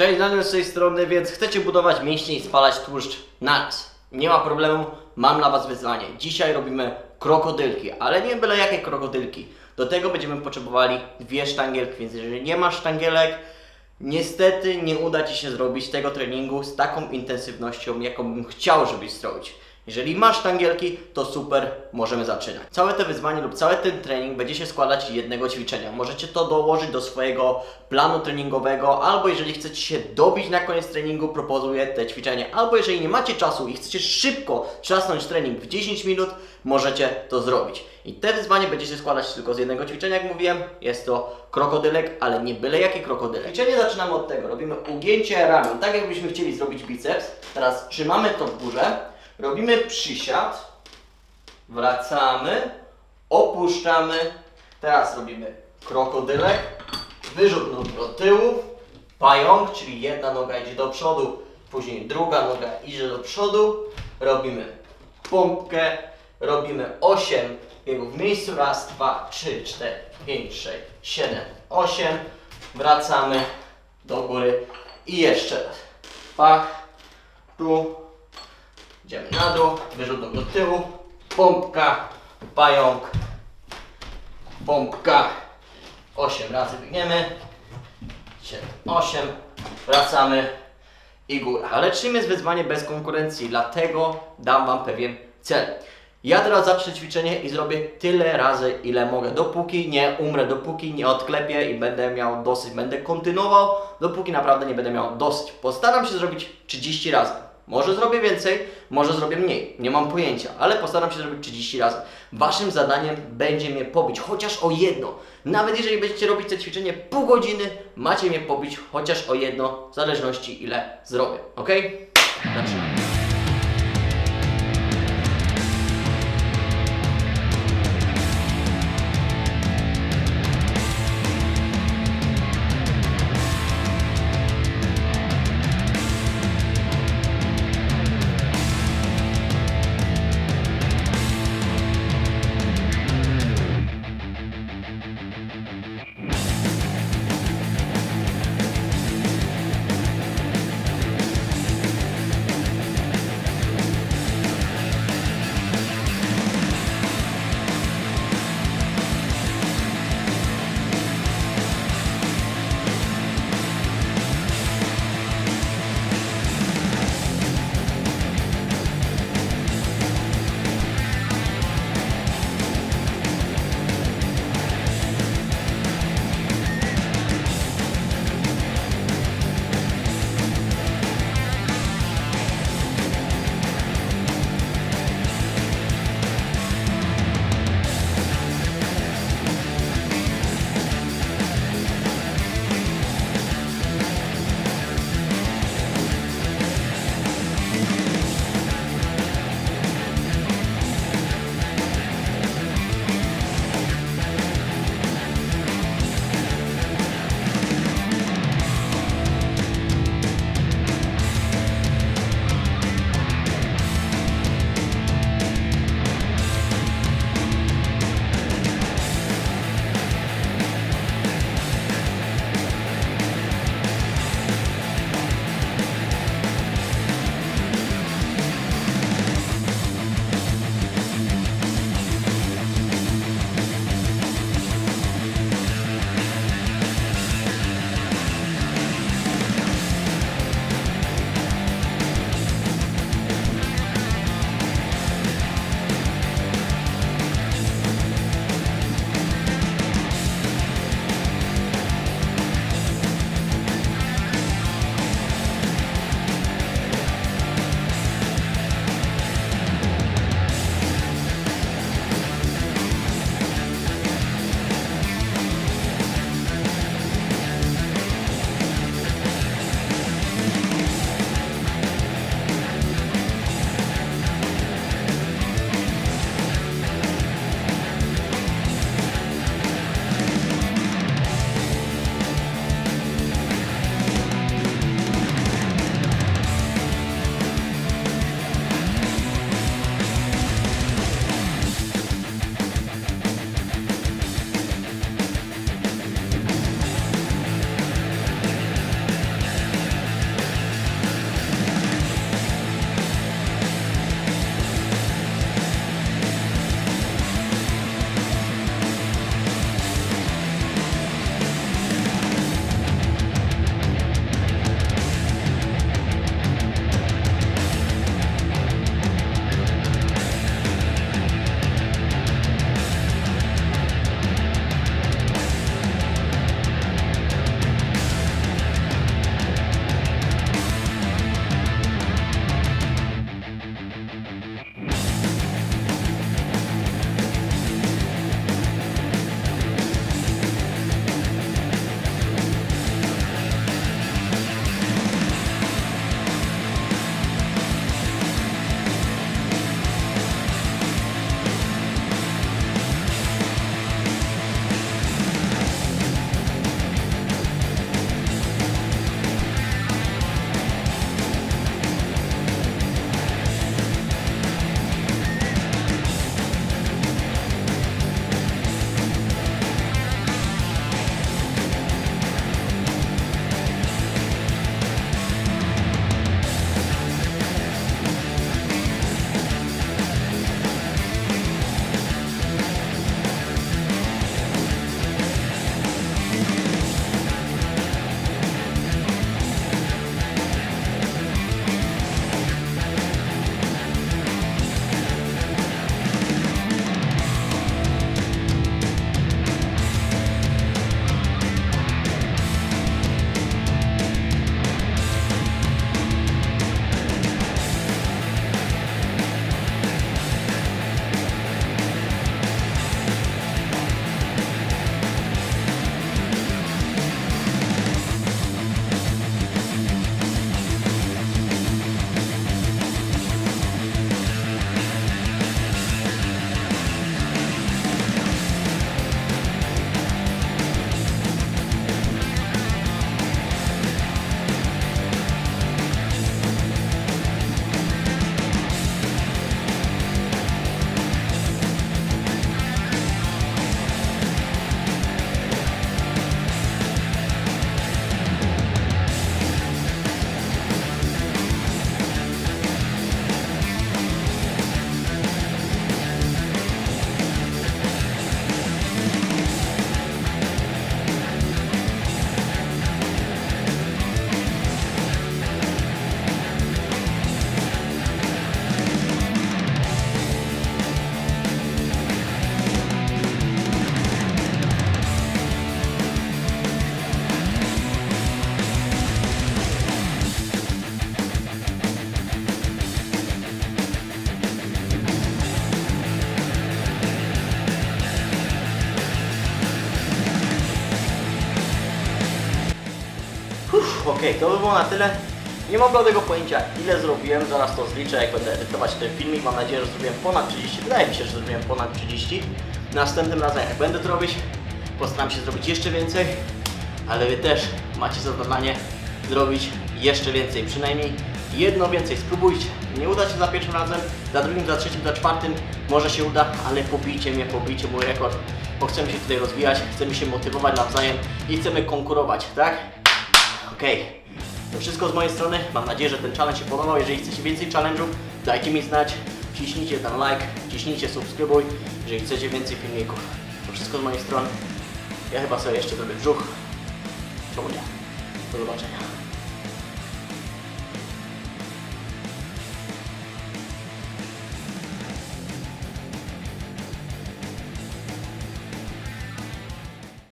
Cześć, Daniel z tej strony, więc chcecie budować mięśnie i spalać tłuszcz naraz. Nie ma problemu, mam dla Was wyzwanie. Dzisiaj robimy krokodylki, ale nie byle jakie krokodylki. Do tego będziemy potrzebowali dwie sztangielki, więc jeżeli nie masz sztangielek, niestety nie uda Ci się zrobić tego treningu z taką intensywnością, jaką bym chciał, żebyś zrobić. Jeżeli masz sztangielki, to super, możemy zaczynać. Całe to wyzwanie lub cały ten trening będzie się składać jednego ćwiczenia. Możecie to dołożyć do swojego planu treningowego, albo jeżeli chcecie się dobić na koniec treningu, proponuję te ćwiczenie. Albo jeżeli nie macie czasu i chcecie szybko trzasnąć trening w 10 minut, możecie to zrobić. I te wyzwanie będzie się składać tylko z jednego ćwiczenia, jak mówiłem. Jest to krokodylek, ale nie byle jaki krokodylek. Ćwiczenie zaczynamy od tego. Robimy ugięcie ramion, tak jakbyśmy chcieli zrobić biceps. Teraz trzymamy to w górze. Robimy przysiad, wracamy, opuszczamy. Teraz robimy krokodylek, wyrzut nóg do tyłu, pająk, czyli jedna noga idzie do przodu, później druga noga idzie do przodu. Robimy pompkę, robimy 8 biegów w miejscu. Raz, dwa, trzy, cztery, pięć, sześć, siedem, osiem. Wracamy do góry i jeszcze raz. Pach, tu, Idziemy na dół, wyrzut nóg do tyłu, pompka, pająk, pompka, 8 razy biegniemy, 7, 8, wracamy i góra. Ale czym jest wyzwanie bez konkurencji? Dlatego dam Wam pewien cel. Ja teraz zacznę ćwiczenie i zrobię tyle razy, ile mogę. Dopóki nie umrę, dopóki nie odklepię i będę miał dosyć. Będę kontynuował, dopóki naprawdę nie będę miał dosyć. Postaram się zrobić 30 razy. Może zrobię więcej, może zrobię mniej. Nie mam pojęcia, ale postaram się zrobić 30 razy. Waszym zadaniem będzie mnie pobić chociaż o jedno. Nawet jeżeli będziecie robić to ćwiczenie pół godziny, macie mnie pobić chociaż o jedno, w zależności ile zrobię. Ok? Zaczynamy. Okej, to by było na tyle. Nie mam bladego pojęcia ile zrobiłem, zaraz to zliczę jak będę edytować ten filmik. Mam nadzieję, że zrobiłem ponad 30, wydaje mi się, że zrobiłem ponad 30. Następnym razem jak będę to robić, postaram się zrobić jeszcze więcej, ale Wy też macie za zadanie zrobić jeszcze więcej, przynajmniej jedno więcej. Spróbujcie. Nie uda się za pierwszym razem, za drugim, za trzecim, za czwartym może się uda, ale pobijcie mnie, pobijcie mój rekord, bo chcemy się tutaj rozwijać, chcemy się motywować nawzajem i chcemy konkurować, tak? Okej. To wszystko z mojej strony. Mam nadzieję, że ten challenge się podobał. Jeżeli chcecie więcej challenge'ów, dajcie mi znać. Ciśnijcie ten like, ciśnijcie subskrybuj, jeżeli chcecie więcej filmików. To wszystko z mojej strony. Ja chyba sobie jeszcze zrobię brzuch. Czemu nie? Do zobaczenia.